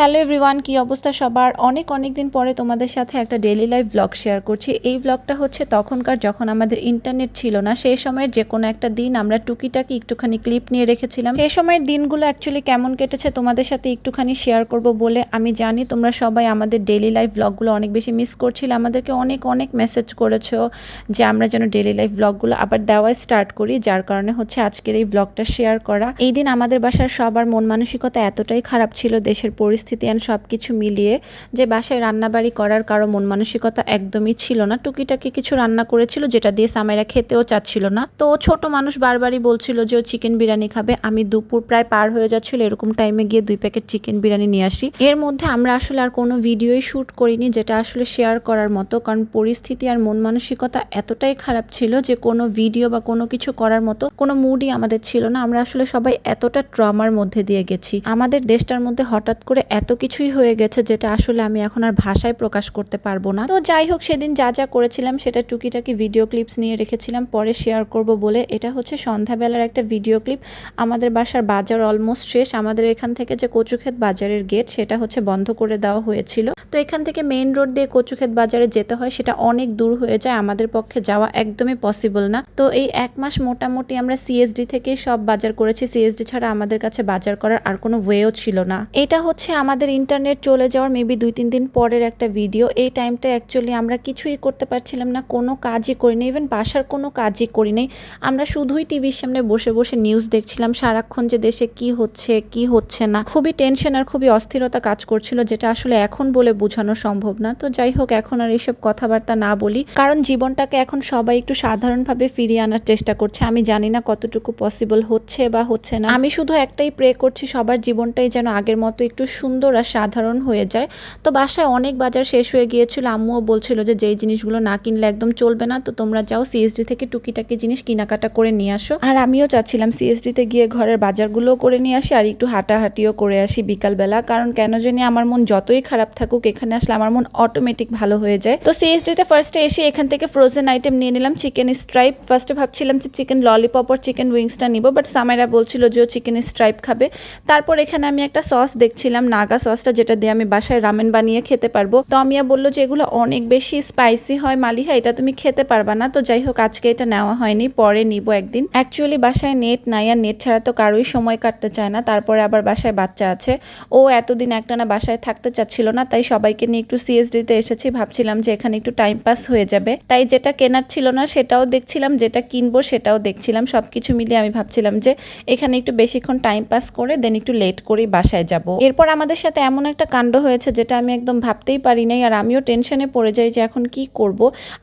Hello everyone, কি অবস্থা সবার? অনেক অনেক দিন পরে তোমাদের সাথে একটা ডেলি লাইফ ব্লগ শেয়ার করছি। এই ব্লগটা হচ্ছে তখনকার যখন আমাদের ইন্টারনেট ছিল না, সেই সময়ের যে কোনো একটা দিন আমরা টুকিটাকি একটুখানি ক্লিপ নিয়ে রেখেছিলাম। সেই সময়ের দিনগুলো অ্যাকচুয়ালি কেমন কেটেছে তোমাদের সাথে একটুখানি শেয়ার করব বলে আমি জানি তোমরা সবাই আমাদের ডেলি লাইফ ব্লগগুলো অনেক বেশি মিস করছিলে, আমাদেরকে অনেক অনেক মেসেজ করেছ যে আমরা যেন ডেলি লাইফ ব্লগগুলো আবার দেওয়া স্টার্ট করি, যার কারণে হচ্ছে আজকের এই ব্লগটা শেয়ার করা। এই দিন আমাদের বাসার সবার মন মানসিকতা এতটাই খারাপ ছিল, দেশের পরিস্থিতি অ্যান্ড সব কিছু মিলিয়ে যে বাসায় রান্নাবাড়ি করার কারও মন মানসিকতা একদমই ছিল না। টুকিটাকি কিছু রান্না করেছিল যেটা দিয়ে সামাইরা খেতেও চাচ্ছিল না। তো ছোট মানুষ বারবারই বলছিল যে ও চিকেন বিরিয়ানি খাবে। আমি দুপুর প্রায় পার হয়ে যাচ্ছিল, এরকম টাইমে গিয়ে দুই প্যাকেট চিকেন বিরিয়ানি নিয়ে আসি। এর মধ্যে আমরা আসলে আর কোনো ভিডিওই শ্যুট করিনি, যেটা আসলে শেয়ার করার মতো। কারণ পরিস্থিতি আর মন মানসিকতা এতটাই খারাপ ছিল যে কোনো ভিডিও বা কোনো কিছু করার মতো কোনো মুডই আমাদের ছিল না। আমরা আসলে সবাই এতটা ট্রমার মধ্যে দিয়ে গেছি। আমাদের দেশটার মধ্যে হঠাৎ করে এত কিছুই হয়ে গেছে যেটা আসলে আমি এখন আর ভাষায় প্রকাশ করতে পারব না। তো যাই হোক, সেদিন যা যা করেছিলাম সেটা টুকিটাকি ভিডিও ক্লিপস নিয়ে রেখেছিলাম, পরে শেয়ার করব বলে। এটা হচ্ছে সন্ধ্যাবেলার একটা ভিডিও ক্লিপ আমাদের বাসার বাজার অলমোস্ট শেষ। আমাদের এখান থেকে যে কচুক্ষেত বাজারের গেট সেটা হচ্ছে বন্ধ করে দেওয়া হয়েছিল। তো এখান থেকে মেইন রোড দিয়ে কচুক্ষেত বাজারে যেতে হয়, সেটা অনেক দূর হয়ে যায়, আমাদের পক্ষে যাওয়া একদমই পসিবল না। তো এই এক মাস মোটামুটি আমরা সিএসডি থেকে সব বাজার করেছি সিএসডি ছাড়া আমাদের কাছে বাজার করার আর কোনো ওয়েও ছিল না। এটা হচ্ছে আমাদের ইন্টারনেট চলে যাওয়ার মেবি দুই তিন দিন পরের একটা ভিডিও এই টাইমটা অ্যাকচুয়ালি আমরা কিছুই করতে পারছিলাম না, কোনো কাজই করিনি ইভেন বাসার কোনো কাজই করিনি। আমরা শুধুই টিভির সামনে বসে বসে নিউজ দেখছিলাম, সারাক্ষণ যে দেশে কি হচ্ছে কি হচ্ছে না। খুবই টেনশন আর খুবই অস্থিরতা কাজ করছিল, যেটা আসলে এখন বলে বোঝানো সম্ভব না। তো যাই হোক, এখন আর এইসব কথাবার্তা না বলি। কারণ জীবনটাকে এখন সবাই একটু সাধারণভাবে ফিরিয়ে আনার চেষ্টা করছে। আমি জানি না কতটুকু পসিবল হচ্ছে বা হচ্ছে না। আমি শুধু একটাই প্রে করছি, সবার জীবনটাই যেন আগের মতো একটু সুন্দর আর সাধারণ হয়ে যায়। তো বাসায় অনেক বাজার শেষ হয়ে গিয়েছিল। আম্মুও বলছিল যে, যেই জিনিসগুলো না কিনলে একদম চলবে না, তো তোমরা যাও সিএসডি থেকে টুকিটাকি জিনিস কেনাকাটা করে নিয়ে আসো। আর আমিও চাচ্ছিলাম সিএসডিতে গিয়ে ঘরের বাজারগুলোও করে নিয়ে আসি আর একটু হাঁটাহাঁটিও করে আসি বিকালবেলা। কারণ কেন জানি আমার মন যতই খারাপ থাকুক এখানে আসলে আমার মন অটোমেটিক ভালো হয়ে যায়। তো সিএসডিতে ফার্স্টে এসে এখান থেকে ফ্রোজেন আইটেম নিয়ে নিলাম চিকেন স্ট্রাইপ ফার্স্টে ভাবছিলাম যে চিকেন ললিপপ আর চিকেন উইংসটা নিব বাট সামাইরা বলছিল যে ও চিকেন স্ট্রাইপ খাবে। তারপর এখানে আমি একটা সস দেখছিলাম, নাগা সসটা যেটা দিয়ে আমি বাসায় রামেন বানিয়ে খেতে পারব। তো আমিয়া বলল যে এগুলো অনেক বেশি স্পাইসি হয় মালিহা, এটা তুমি খেতে পারবা না। তো যাই হোক, আজকে এটা নেওয়া হয়নি, পরে নিব একদিন। অ্যাকচুয়ালি বাসায় নেট নাই, আর নেট ছাড়া তো কারোই সময় কাটতে চায় না। তারপরে আবার বাসায় বাচ্চা আছে। ও এতদিন একটানা বাসায় থাকতে চাচ্ছিল না, তাই সবাইকে নিয়ে একটু সিএসডিতে এসেছি, ভাবছিলাম যে এখানে একটু টাইম পাস হয়ে যাবে। তাই যেটা কেনার ছিল না, সেটাও দেখছিলাম, যেটা কিনবো সেটাও দেখছিলাম। সব কিছু মিলিয়ে আমি ভাবছিলাম যে এখানে একটু বেশিক্ষণ টাইম পাস করে দেন একটু লেট করেই বাসায় যাব। এরপর আমাদের সাথে এমন একটা কাণ্ড হয়েছে, যেটা আমি একদম ভাবতেই পারি নাই, আর আমিও টেনশনে পড়ে যাই যে এখন কি করব।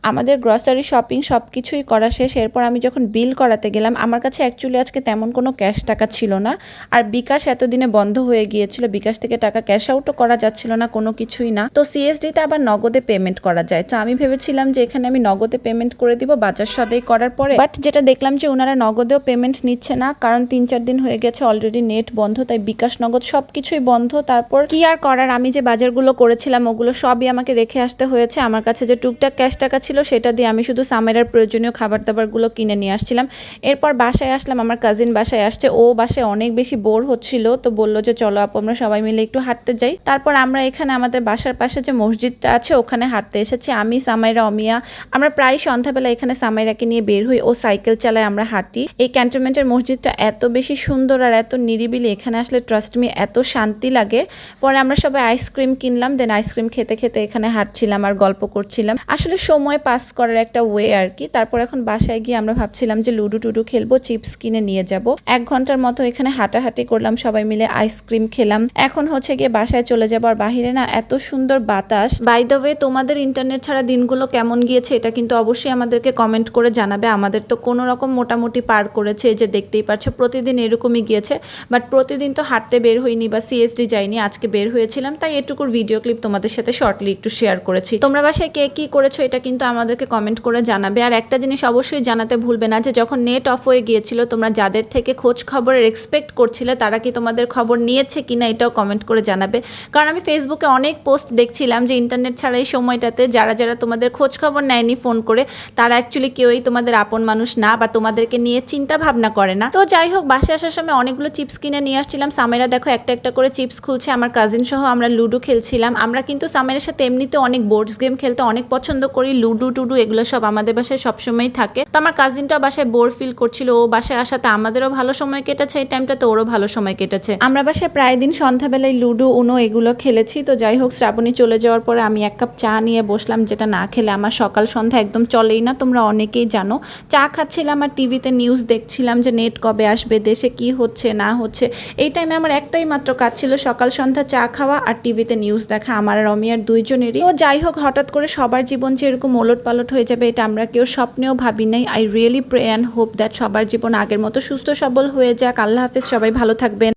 আমাদের গ্রসারি শপিং সব কিছুই করা শেষ। এরপর আমি যখন বিল করাতে গেলাম, আমার কাছে অ্যাকচুয়ালি আজকে তেমন কোনো ক্যাশ টাকা ছিল না। আর বিকাশ এতদিনে বন্ধ হয়ে গিয়েছিল, বিকাশ থেকে টাকা ক্যাশ আউটও করা যাচ্ছিল না, কোনো কিছুই না। তো সিএসডিতে আবার নগদে পেমেন্ট করা যায়। তো আমি ভেবেছিলাম যে এখানে আমি নগদে পেমেন্ট করে দিব, বাজার সদাই করার পরে। বাট যেটা দেখলাম যে ওনারা নগদেও পেমেন্ট নিচ্ছে না, কারণ তিন চার দিন হয়ে গেছে অলরেডি নেট বন্ধ, তাই বিকাশ নগদ সব কিছুই বন্ধ। তারপর কি আর করার? আমি যে বাজারগুলো করেছিলাম, ওগুলো সবই আমাকে রেখে আসতে হয়েছে। আমার কাছে যে টুকটাক ক্যাশ টাকা ছিল, সেটা দিয়ে আমি শুধু সামেরার প্রয়োজনীয় খাবার দাবারগুলো কিনে নিয়ে আসছিলাম। এরপর বাসায় আসলাম, আমার কাজিন বাসায় আসছে। ও বাসায় অনেক বেশি বোর হচ্ছিল, তো বলল যে, চলো আপু, আমরা সবাই মিলে একটু হাঁটতে যাই। তারপর আমরা এখানে আমাদের বাসার পাশে যে মসজিদটা আছে, ওখানে হাঁটতে এসেছি। আমি, সামাইরা, অমিয়া। আমরা প্রায় সন্ধ্যাবেলা এখানে সামাইরাকে নিয়ে বের হই ও সাইকেল চালায় আমরা হাঁটি। এই ক্যান্টনমেন্টের মসজিদটা এত বেশি সুন্দর আর এত নিরিবিলি, এখানে আসলে ট্রাস্ট মি এত শান্তি লাগে। পরে আমরা সবাই আইসক্রিম কিনলাম দেন আইসক্রিম খেতে খেতে এখানে হাঁটছিলাম আর গল্প করছিলাম। আসলে সময় পাস করার একটা ওয়ে আর কি। তারপর এখন বাসায় গিয়ে আমরা ভাবছিলাম যে লুডু টুডু খেলব চিপস কিনে নিয়ে যাব। এক ঘণ্টার মতো এখানে হাঁটাহাঁটি করলাম, সবাই মিলে আইসক্রিম খেলাম। এখন হচ্ছে গিয়ে বাসায় চলে যাব আর বাহিরে না, এত সুন্দর বাতাস। বাই দ্য ওয়ে তোমাদের ইন্টারনেট ছাড়া দিনগুলো কেমন গিয়েছে এটা কিন্তু অবশ্যই আমাদেরকে কমেন্ট করে জানাবে। আমাদের তো কোনো রকম মোটামুটি পার করেছে যে দেখতেই পাচ্ছ প্রতিদিন এরকমই গিয়েছে। বাট প্রতিদিন তো হাঁটতে বের হইনি বা সিএসডি যাইনি, আজকে বের হয়েছিলাম, তাই এটুকুর ভিডিও ক্লিপ তোমাদের সাথে শর্টলি একটু শেয়ার করেছি। তোমরা বাসায় কে কি করেছ এটা কিন্তু আমাদেরকে কমেন্ট করে জানাবে। আর একটা জিনিস অবশ্যই জানাতে ভুলবে না যে যখন নেট অফ হয়ে গিয়েছিল, তোমরা যাদের থেকে খোঁজ খবরের এক্সপেক্ট করছিলে, তারা কি তোমাদের খবর নিয়েছে কিনা এটাও কমেন্ট করে জানাবে। কারণ আমি ফেসবুকে অনেক পোস্ট পোস্ট দেখছিলাম যে ইন্টারনেট ছাড়া এই সময়টাতে যারা যারা তোমাদের খোঁজ খবর নেয়নি ফোন করে, তারা অ্যাকচুয়ালি কেউই তোমাদের আপন মানুষ না বা তোমাদেরকে নিয়ে চিন্তা ভাবনা করে না। তো যাই হোক বাসে আসার সময় অনেকগুলো চিপস কিনে নিয়ে আসছিলাম। সামেরা দেখো একটা একটা করে চিপস খুলছে, আমার কাজিন সহ আমরা লুডো খেলছিলাম। আমরা কিন্তু সামেরের সাথে এমনিতে অনেক বোর্ডস গেম খেলতে অনেক পছন্দ করি, লুডো টুডু এগুলো সব আমাদের বাসায় সবসময় থাকে। তো আমার কাজিনটা বাসায় বোর ফিল করছিল, ও বাসায় আসাতে আমাদেরও ভালো সময় কেটেছে এই টাইমটাতে ওরও ভালো সময় কেটেছে। আমরা বাসায় প্রায় দিন সন্ধ্যাবেলায় লুডো, উনো এগুলো খেলেছি। তো যাই হোক শ্রাবণী চলে যাওয়ার পরে আমি এক কাপ চা নিয়ে বসলাম, যেটা না খেলে আমার সকাল সন্ধ্যা একদম চলেই না। তোমরা অনেকেই জানো, চা খাচ্ছিলাম আর টিভিতে নিউজ দেখছিলাম যে নেট কবে আসবে, দেশে কি হচ্ছে, না হচ্ছে। এই টাইমে আমার একটাই মাত্র কাজ ছিল সকাল সন্ধ্যা চা খাওয়া আর টিভিতে নিউজ দেখা। আমার আর অমিয়ার দুইজনেরই। ও যাই হোক, হঠাৎ করে সবার জীবন যে এরকম ওলট পালট হয়ে যাবে, এটা আমরা কেউ স্বপ্নেও ভাবি নাই। I really pray and hope that সবার জীবন আগের মতো সুস্থ সবল হয়ে যাক। আল্লাহ হাফিজ, সবাই ভালো থাকবেন।